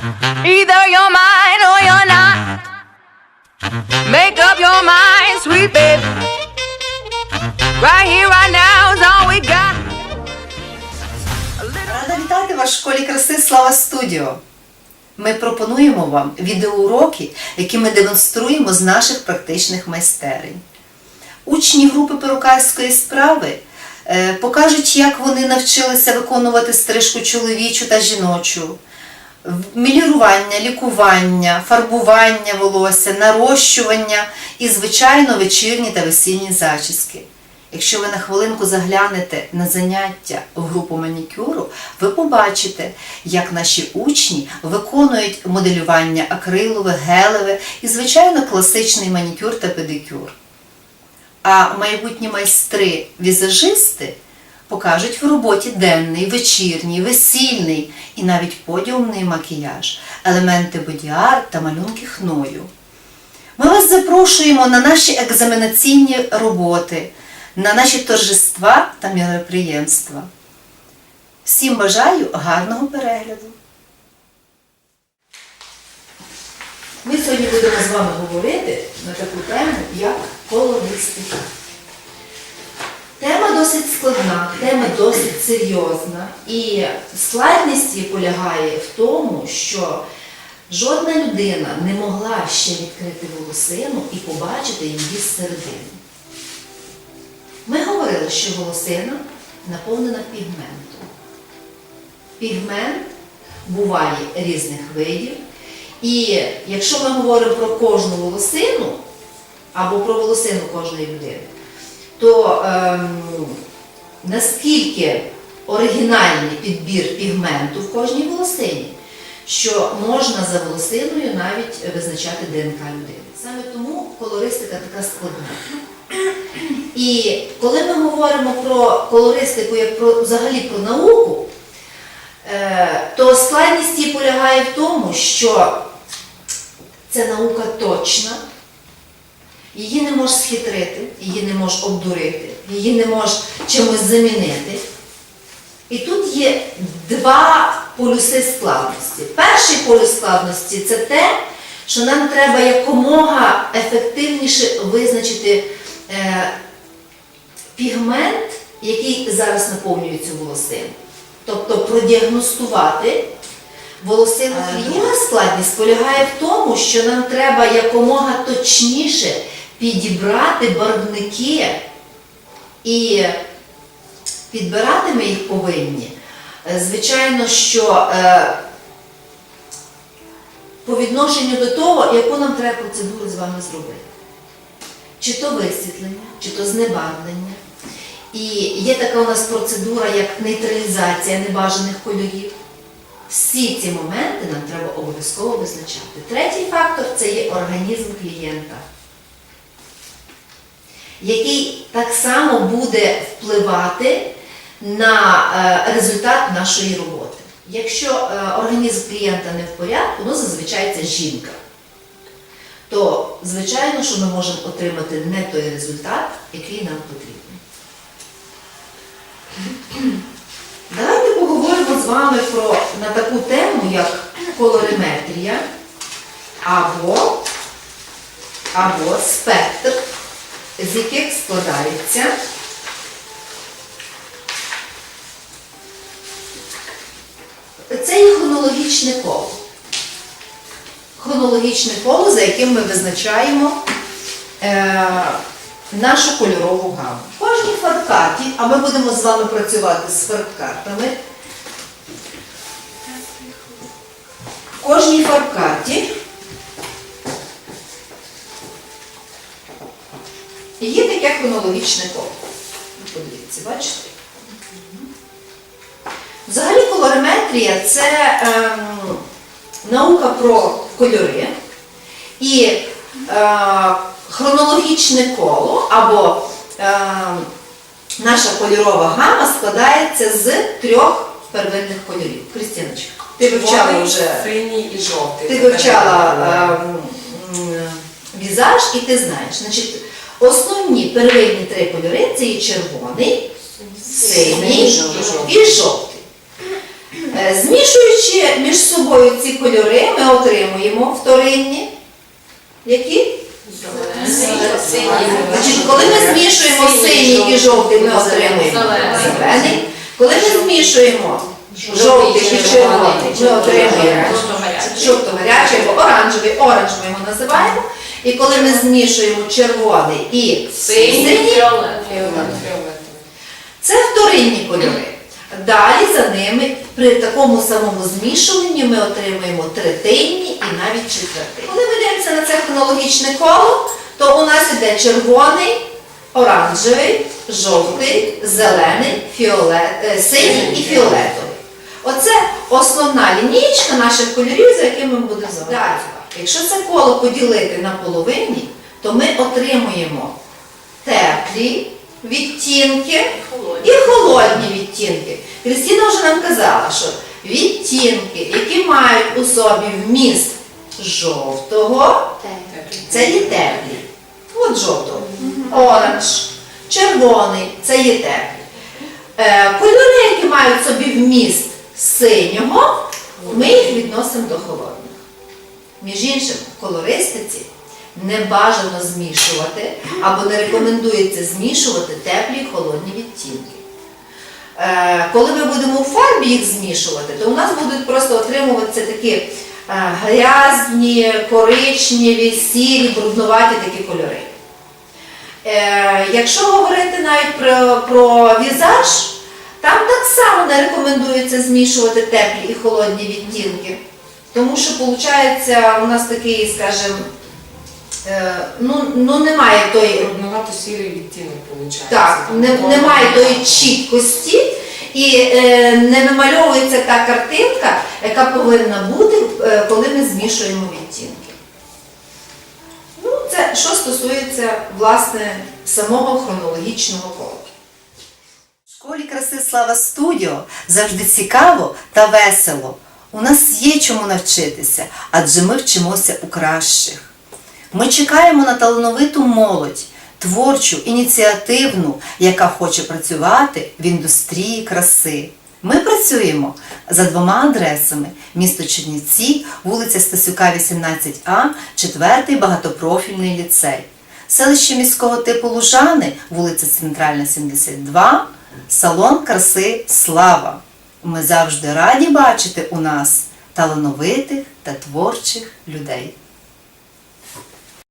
Either you're mine or you're not. Make up your mind, sweet baby. Right here, right now is all we got. Рада вітати вас в школі краси Слава Студіо. Ми пропонуємо вам відеоуроки, які ми демонструємо з наших практичних майстерень. Учні групи перукарської справи е, покажуть, як вони навчилися виконувати стрижку чоловічу та жіночу, мілірування, лікування, фарбування волосся, нарощування і, звичайно, вечірні та весільні зачіски. Якщо ви на хвилинку заглянете на заняття в групу манікюру, ви побачите, як наші учні виконують моделювання акрилове, гелеве і, звичайно, класичний манікюр та педикюр. А майбутні майстри візажисти покажуть в роботі денний, вечірній, весільний і навіть подіумний макіяж, елементи бодіар та малюнки хною. Ми вас запрошуємо на наші екзаменаційні роботи, на наші торжества та мероприємства. Всім бажаю гарного перегляду! Ми сьогодні будемо з вами говорити на таку тему, як колористика. Тема досить складна, тема досить серйозна. І складність її полягає в тому, що жодна людина не могла ще відкрити волосину і побачити її зсередини. Ми говорили, що волосина наповнена пігментом. Пігмент буває різних видів. І якщо ми говоримо про кожну волосину або про волосину кожної людини, то ем, наскільки оригінальний підбір пігменту в кожній волосині, що можна за волосиною навіть визначати ДНК людини. Саме тому колористика така складна. І коли ми говоримо про колористику як про взагалі про науку, е, то складність її полягає в тому, що це наука точна, її не можеш схитрити, її не можеш обдурити, її не можеш чимось замінити. І тут є два полюси складності. Перший полюс складності це те, що нам треба якомога ефективніше визначити е, пігмент, який зараз наповнює цю волосину. Тобто продіагностувати волосину. Друга складність полягає в тому, що нам треба якомога точніше підібрати барвники і підбирати ми їх повинні. е, Звичайно, що е, по відношенню до того, яку нам треба процедуру з вами зробити. Чи то висвітлення, чи то знебарвлення. І є така у нас процедура, як нейтралізація небажаних кольорів. Всі ці моменти нам треба обов'язково визначати. Третій фактор це є організм клієнта, який так само буде впливати на е, результат нашої роботи. Якщо е, організм клієнта не в порядку, ну зазвичай це жінка, то звичайно, що ми можемо отримати не той результат, який нам потрібен. Давайте поговоримо з вами про на таку тему, як колориметрія або, або спектр, з яких складається це є хронологічне коло. Хронологічне коло, за яким ми визначаємо е, нашу кольорову гаму. В кожній фарбкарті, а ми будемо з вами працювати з фарбкартами. В кожній фарбкарті є таке хронологічне коло. Подивіться, бачите? Взагалі колориметрія це ем, наука про кольори і е, хронологічне коло або ем, наша кольорова гама складається з трьох первинних кольорів. Крістіночка, ти вивчала вже синій і жовтий. ти вивчала ем, м, візаж і ти знаєш. Значить, основні первинні три кольори це є червоний, синій і жовтий. Е, Змішуючи між собою ці кольори, ми отримуємо вторинні. Які? Значить, коли ми змішуємо синій і жовтий, ми отримуємо зелений. Коли ми змішуємо жовтий і червоний, ми отримуємо жовто-гарячий або оранжевий, оранж ми його називаємо. І коли ми змішуємо червоний і синій, це вторинні кольори. Далі за ними при такому самому змішуванні ми отримуємо третинні і навіть четвертинні. Коли ми дивимося на це хронологічне коло, то у нас іде червоний, оранжевий, жовтий, зелений, фіолет, е, синій і фіолетовий. Оце основна лінійка наших кольорів, за якими ми будемо з вами працювати. Якщо це коло поділити на половині, то ми отримуємо теплі відтінки і холодні відтінки. Крістіна вже нам казала, що відтінки, які мають у собі вміст жовтого, це є теплі. От жовтого. Оранж, червоний це є теплі. Е, кольори, які мають в собі вміст синього, ми їх відносимо до холодних. Між іншим, в колористиці не бажано змішувати або не рекомендується змішувати теплі і холодні відтінки. Е, Коли ми будемо у фарбі їх змішувати, то у нас будуть просто отримуватися такі е, грязні, коричневі, сірі, бруднуваті такі кольори. Е, Якщо говорити навіть про, про візаж, там так само не рекомендується змішувати теплі і холодні відтінки. Тому що виходить у нас такий, скажімо, е, ну, ну немає тої Брудновато сірий відтінок виходить. так, не, немає тої чіткості і е, не вимальовується та картинка, яка повинна бути, е, коли ми змішуємо відтінки. Ну, це що стосується власне самого хронологічного кола. В школі краси Слава Студіо завжди цікаво та весело. У нас є чому навчитися, адже ми вчимося у кращих. Ми чекаємо на талановиту молодь, творчу, ініціативну, яка хоче працювати в індустрії краси. Ми працюємо за двома адресами: місто Чернівці, вулиця Стасюка, 18А, 4-й багатопрофільний ліцей. Селище міського типу Лужани, вулиця Центральна, 72, салон краси Слава. Ми завжди раді бачити у нас талановитих та творчих людей.